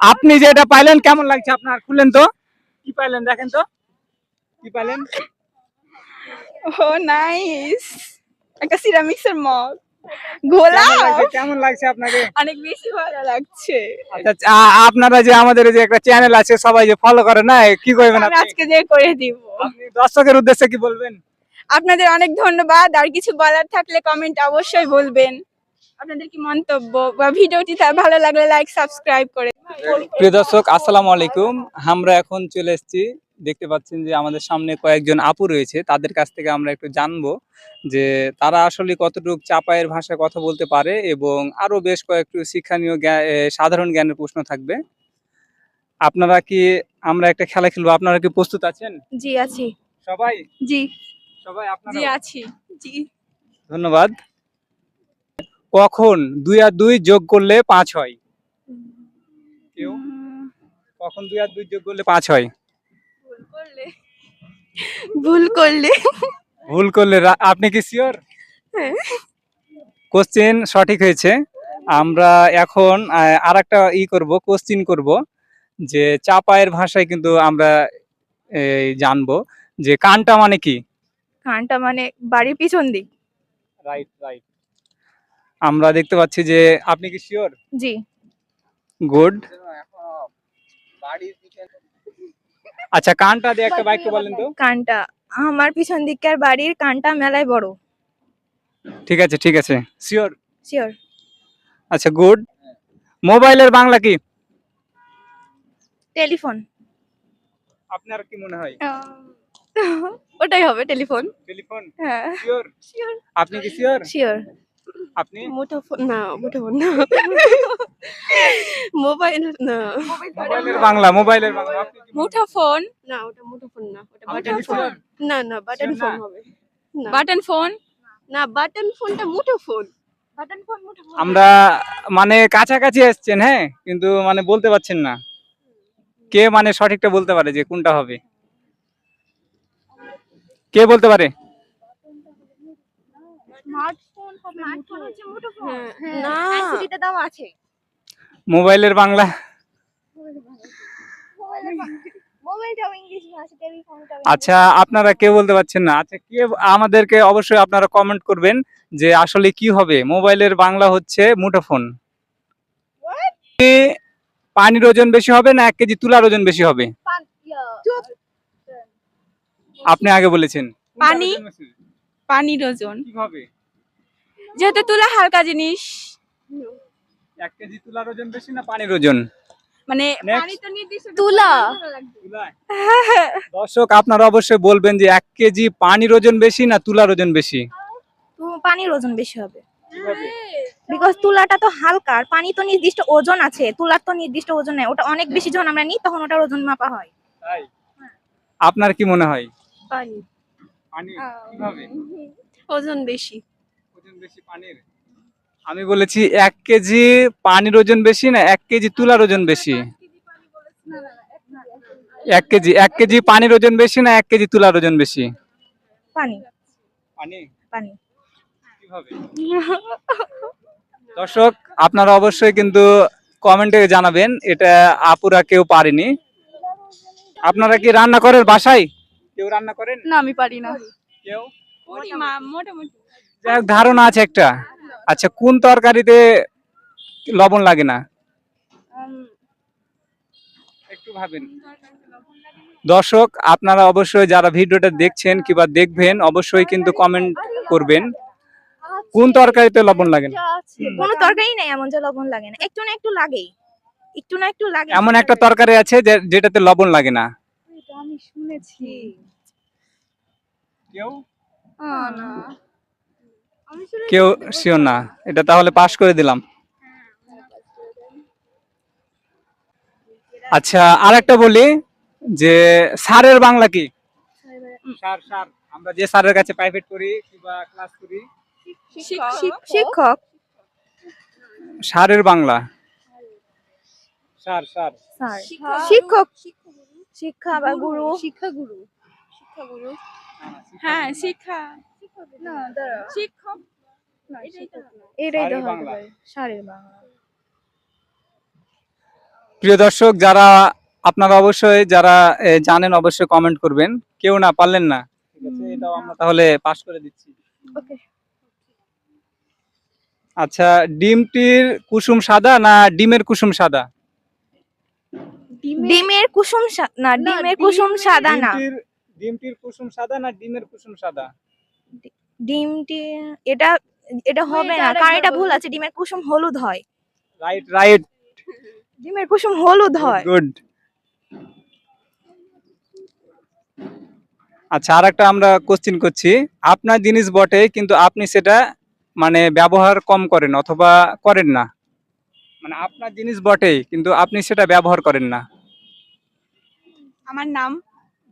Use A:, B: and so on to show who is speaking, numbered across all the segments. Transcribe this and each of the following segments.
A: আপনি যে এটা পাইলেন কেমন লাগছে আপনার? খুললেন তো? কি পাইলেন দেখেন তো। কি পাইলেন?
B: ও নাইস একটা সিরামিক্সের মগ।
A: কেমন লাগছে আপনাকে
B: অনেক বেশি ভালো লাগছে।
A: আচ্ছা আপনারা যে আমাদের যে একটা চ্যানেল আছে সবাই যে ফলো করে না কি করবেন
B: আজকে যে করে দিব।
A: দর্শকের উদ্দেশ্যে কি বলবেন?
B: আপনাদের অনেক ধন্যবাদ। আর কিছু বলার থাকলে কমেন্ট অবশ্যই বলবেন। আপনাদের কি মন্তব্য বা ভিডিওটি ভালো লাগলে লাইক সাবস্ক্রাইব করে
A: প্রিয় দর্শক আসসালামু আলাইকুম। আমরা এখন চলে এসেছি। দেখতে পাচ্ছেন যে আমাদের সামনে কয়েকজন আপু রয়েছে। তাদের কাছ থেকে আমরা একটু জানব যে তারা আসলে কতটুকু চাপায়ের ভাষায় কথা বলতে পারে এবং আরও বেশ কয়েকটু শিক্ষণীয় সাধারণ জ্ঞানের প্রশ্ন থাকবে। আপনারা কি আমরা একটা খেলা খেলব? আপনারা কি প্রস্তুত আছেন?
B: জি আছি।
A: সবাই?
B: জি।
A: সবাই আপনারা
B: জি আছি। জি।
A: ধন্যবাদ। কখন? দুই আর দুই যোগ করলে পাঁচ হয়। কেউ? কখন দুই আর দুই যোগ করলে পাঁচ হয়?
B: ভুল করলে। ভুল করলে।
A: ভুল করলে আপনি কি শিওর
B: হ্যাঁ।
A: কোশ্চেন সঠিক হয়েছে। আমরা এখন আর একটা ই করব কোশ্চিন করব যে চাপায়ের ভাষায় কিন্তু আমরা এই, জানব যে কানটা মানে কি?
B: কানটা মানে বাড়ির পিছন দিক।
A: রাইট রাইট আমরা দেখতে পাচ্ছি যে আপনি কি শিওর
B: জি।
A: গুড আচ্ছা কানটা দিয়ে একটা বাক্য বলেন তো।
B: কানটা আমার পিছন দিককার বাড়ির কানটা মেলায় বড়।
A: ঠিক আছে ঠিক আছে। শিওর
B: শিওর
A: আচ্ছা গুড মোবাইলের বাংলা কি?
B: টেলিফোন
A: আপনার কি মনে হয়?
B: ওটাই হবে টেলিফোন
A: টেলিফোন
B: হ্যাঁ।
A: শিওর
B: শিওর
A: আপনি কি শিওর
B: শিওর
A: আপনি?
C: মুঠোফোন না মুঠোফোন না। মোবাইল না।
A: মোবাইলের বাংলা মোবাইলের বাংলা?
B: মুঠোফোন
C: না ওটা মুঠোফোন না ওটা বাটন ফোন। না না বাটন ফোন? হবে। না।
B: Button phone?
C: না বাটন ফোনটা মুঠোফোন
B: বাটন ফোন মুঠোফোন
A: আমরা মানে কাছাকাছি এসছেন হ্যাঁ? কিন্তু মানে বলতে পারছেন না। কে মানে সঠিকটা বলতে পারে যে কোনটা হবে? কে বলতে পারে?
C: হ্যাঁ, না।
B: আইসিটিতে দাও আছে।
A: মোবাইলের বাংলা।
B: টেলিফোনটাও
A: আচ্ছা আপনারা কেউ বলতে পারছেন না। আচ্ছা কে আমাদেরকে অবশ্যই আপনারা কমেন্ট করবেন যে আসলে কি হবে। মোবাইলের বাংলা হচ্ছে মুঠোফোন পানির ওজন বেশি হবে না এক কেজি তুলার ওজন বেশি হবে? আপনি আগে বলেছেন।
B: পানি। পানির ওজন।
A: কি হবে
B: যেহেতু তুলা হালকা জিনিস।
A: এক কেজি তুলার ওজন বেশি না পানির ওজন?
B: মানে
C: তুলা।
A: দর্শক আপনারা অবশ্যই বলবেন যে এক কেজি পানির ওজন বেশি না তুলার ওজন বেশি?
D: পানির ওজন বেশি হবে। বিকজ তুলাটা তো হালকা আর পানি তো নির্দিষ্ট ওজন আছে তুলার তো নির্দিষ্ট ওজন নেই। ওটা অনেক বেশি যখন আমরা নিই তখন ওটার ওজন মাপা হয়।
A: আপনার কি মনে হয়?
C: পানি।
A: পানি কীভাবে?
C: ওজন বেশি।
A: ওজন বেশি পানির? আমি বলেছি এক কেজি পানির ওজন বেশি না এক কেজি তুলার ওজন বেশি? এক কেজি এক কেজি পানির ওজন বেশি না এক কেজি তুলার ওজন বেশি?
D: পানি।
A: পানি?
D: পানি।
A: কীভাবে? দর্শক আপনারা অবশ্যই কিন্তু কমেন্টে জানাবেন এটা আপুরা কেউ পারেনি। আপনারা কি রান্না করেন বাসায়? কেউ রান্না করেন?
B: না আমি পারি না।
A: কেউ?
B: মোটামুটি।
A: যাই ধারণা আছে একটা। আচ্ছা কোন তরকারিতে লবণ লাগে না? একটু ভাবেন। দর্শক আপনারা অবশ্যই যারা ভিডিওটা দেখছেন কিংবা দেখবেন অবশ্যই কিন্তু কমেন্ট করবেন। কোন তরকারিতে লবণ লাগে না?
D: কোনো তরকারি নেই এমন যে লবণ লাগে না। একটু না একটু লাগেই। একটু না একটু লাগে
A: এমন একটা তরকারি আছে যে- যেটাতে লবণ লাগে না।
B: আমি শুনেছি।
A: কেউ?
B: না।
A: কেউ শিওর না। এটা তাহলে পাশ করে দিলাম। আচ্ছা আর একটা বলি যে সারের বাংলা কি? সার সার আমরা যে স্যারের কাছে প্রাইভেট করি কিংবা ক্লাস করি।
D: শিক্ষক।
A: সারের বাংলা। সার সার
D: স্যার। শিক্ষক। শিক্ষা বা গুরু
C: শিক্ষা গুরু। শিক্ষা গুরু।
B: হ্যাঁ শিক্ষা।
C: না দাঁড়া
B: শিক্ষক?
C: না
D: এটাই তো। হতে পারে সারের বাংলা।
A: প্রিয় দর্শক যারা আপনারা অবশ্যই যারা জানেন অবশ্যই কমেন্ট করবেন। কেউ না পারলেন না। ঠিক আছে এটাও আমরা তাহলে পাস করে দিচ্ছি. আচ্ছা ডিমটির কুসুম সাদা না ডিমের কুসুম সাদা?
D: ডিমের কুসুম না ডিমের কুসুম সাদা না।
A: ডিমটির ডিমটির কুসুম সাদা না ডিমের কুসুম সাদা?
D: ডিমটি এটা এটা হবে না কারণ এটা ভুল আছে ডিমের কুসুম হলুদ হয়।
A: রাইট রাইট
D: ডিমের কুসুম হলুদ হয়।
A: গুড আচ্ছা আর একটা আমরা কোশ্চিন করছি। আপনার জিনিস বটে কিন্তু আপনি সেটা মানে ব্যবহার কম করেন অথবা করেন না। মানে আপনার জিনিস বটে কিন্তু আপনি সেটা ব্যবহার করেন না।
B: আমার নাম?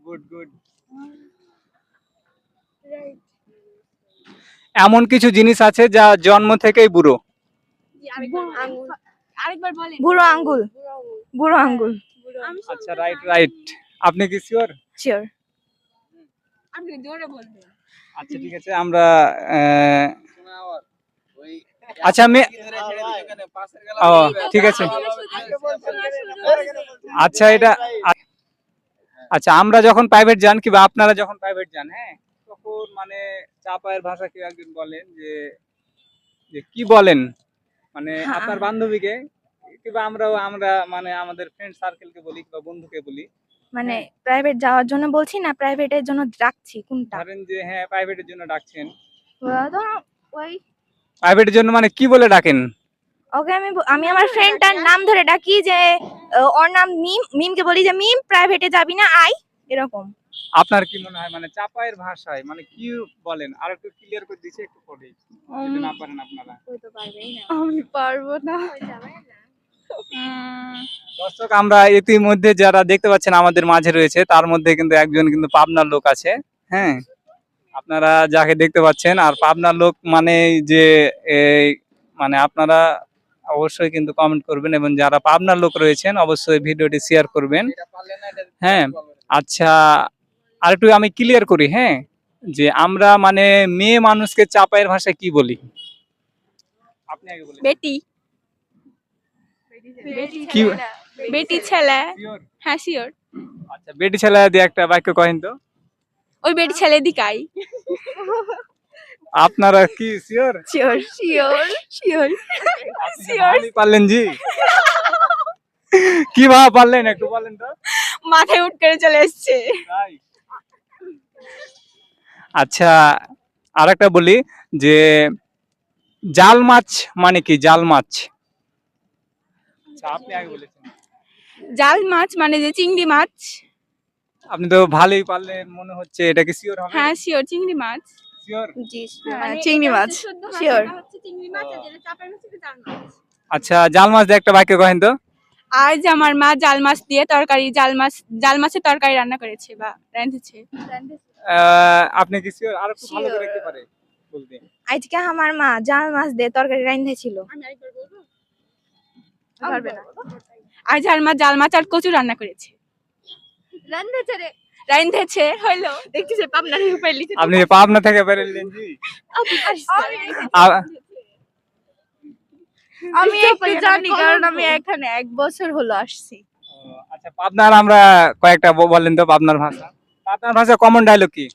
A: গুড গুড এমন কিছু জিনিস আছে যা জন্ম থেকেই বুড়ো?
D: বুড়ো আঙ্গুল। বুড়ো আঙ্গুল।
A: আচ্ছা রাইট রাইট আপনি কি শিওর
D: শিওর
B: আপনি জোরে বলবেন।
A: আচ্ছা ঠিক আছে আমরা আচ্ছা আমি ও ঠিক আছে। আচ্ছা এটা আচ্ছা আমরা যখন প্রাইভেট যান কিংবা আপনারা যখন প্রাইভেট যান হ্যাঁ? তখন মানে চাপায়ের ভাষা কেউ একজন বলেন যে যে কি বলেন? মানে
D: হ্যাঁ।
A: আপনার বান্ধবীকে কিংবা আমরাও আমরা মানে আমাদের ফ্রেন্ড সার্কেলকে বলি কিংবা বন্ধুকে বলি।
D: মানে প্রাইভেট যাওয়ার জন্য বলছি না প্রাইভেটের জন্য ডাকছি কোনটা?
A: ধরেন যে হ্যাঁ প্রাইভেটের জন্য ডাকছেন।
D: ওই
A: প্রাইভেটের জন্য মানে কি বলে ডাকেন?
D: ওকে আমি আমি আমার ফ্রেন্ডটার নাম ধরে ডাকি যে ওর নাম মিম মিমকে বলি যে মিম প্রাইভেটে যাবি না আই এরকম।
A: আপনার কি মনে হয় মানে চাপায়ের ভাষায় মানে কি বলেন? আর একটু ক্লিয়ার করে দিছে একটু পরে যদি না পারেন আপনারা।
C: আমি পারব না।
A: দর্শক আমরা ইতিমধ্যে যারা দেখতে পাচ্ছেন আমাদের মাঝে রয়েছে তার মধ্যে কিন্তু একজন কিন্তু পাবনার লোক আছে হ্যাঁ? আপনারা যাকে দেখতে পাচ্ছেন আর পাবনার লোক মানে যে এই মানে আপনারা অবশ্যই কিন্তু কমেন্ট করবেন এবং যারা পাবনার লোক রয়েছেন অবশ্যই ভিডিওটি শেয়ার করবেন। হ্যাঁ আচ্ছা আর একটু আমি ক্লিয়ার করি হ্যাঁ? যে আমরা মানে মেয়ে মানুষকে চাপায়ের ভাষায় কি বলি? আপনি আগে বলেন।
B: বেটি।
A: কি?
B: বেটি ছেলে। হ্যাঁ শিওর
A: আচ্ছা বেটি ছেলে দিয়ে একটা বাক্য কহেন তো।
B: ওই বেটি ছেলে দিকাই
A: আপনারা কি শিওর
B: শিওর শিওর শিওর
A: পারলেন জি? কীভাবে পারলেন একটু বলেন তো।
B: মাথায় উঠ করে চলে এসছে।
A: তাই? আচ্ছা আর একটা বলি যে জাল মাছ মানে কি? জাল মাছ। আচ্ছা, আপনি আগে বলেছেন।
B: জাল মাছ মানে যে চিংড়ি মাছ।
A: আপনি তো ভালোই পারলেন মনে হচ্ছে এটা কি শিওর হবে?
B: হ্যাঁ শিওর চিংড়ি মাছ।
A: শিওর
C: জি
B: মানে
C: চিংড়ি মাছ
B: হচ্ছে চিংড়ি মাছ যেটা চাপের জাল মাছ।
A: আচ্ছা জাল মাছ দিয়ে একটা বাক্য কহেন তো।
B: আজ আমার মা জাল মাছ দিয়ে তরকারি জাল মাছ জাল মাছের তরকারি রান্না করেছে বা রাঁধেছে।
A: আহ, আপনি কি শিওর আর একটু ভালো করে কি পারে বলতে।
D: আজকে আমার মা জাল মাছ দিয়ে তরকারি
C: পারবে না।
B: আজ আর মা জাল মাছ আর কচু রান্না করেছে।
C: রে।
B: হইল। দেখতেছে পাবনার উপায় লিখে
A: আপনি পাবনা থেকে বেরোলেন জি।
C: আমি একটু জানি কারণ আমি এখানে এক বছর হলো আসছি।
A: আচ্ছা পাবনার আমরা কয়েকটা বলেন তো পাবনার ভাষা। পাবনার ভাষা কমন ডায়লগ কি?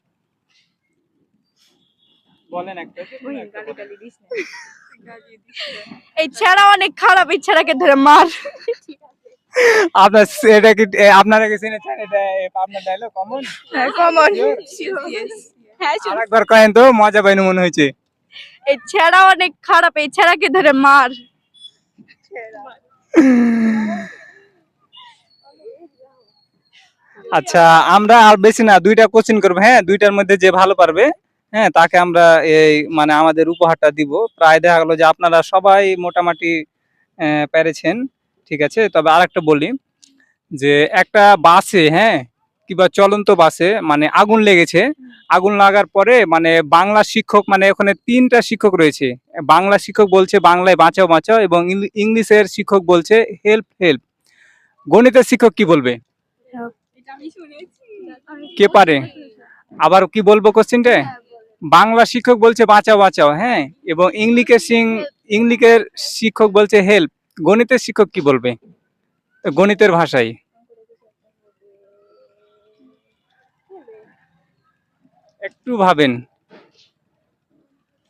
A: বলেন একটা।
C: এই ছেড়া অনেক খারাপ এই ছেড়াকে ধরে মার।
A: আপনার এটা কি আপনারা কি চিনেছেন? এটা ডায়লগ কমন
C: কমন
B: হ্যাঁ
A: আরেকবার কয়েন তো মজা পাইনি মনে হয়েছে।
C: এই ছেড়া অনেক খারাপ এই ছেড়াকে ধরে মার।
A: আচ্ছা আমরা আর বেশি না, দুইটা কোচিং করব হ্যাঁ? দুইটার মধ্যে যে ভালো পারবে হ্যাঁ তাকে আমরা এই মানে আমাদের উপহারটা দিব। প্রায় দেখা গেলো যে আপনারা সবাই মোটামুটি পেরেছেন, ঠিক আছে? তবে আর একটা বলি যে একটা বাসে হ্যাঁ কিংবা চলন্ত বাসে মানে আগুন লেগেছে। আগুন লাগার পরে মানে বাংলা শিক্ষক মানে ওখানে তিনটা শিক্ষক রয়েছে। বাংলা শিক্ষক বলছে বাংলায় বাঁচাও বাঁচাও এবং ইংলিশের শিক্ষক বলছে হেল্প হেল্প গণিতের শিক্ষক কি বলবে? কে পারে? আবার কি বলব কোশ্চেনটা বাংলা। শিক্ষক বলছে বাঁচাও বাঁচাও হ্যাঁ? এবং ইংলিশের সিং ইংলিশের শিক্ষক বলছে হেল্প গণিতের শিক্ষক কি বলবে? গণিতের ভাষায়। একটু ভাবেন।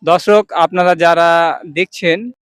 A: দর্শক আপনারা যারা দেখছেন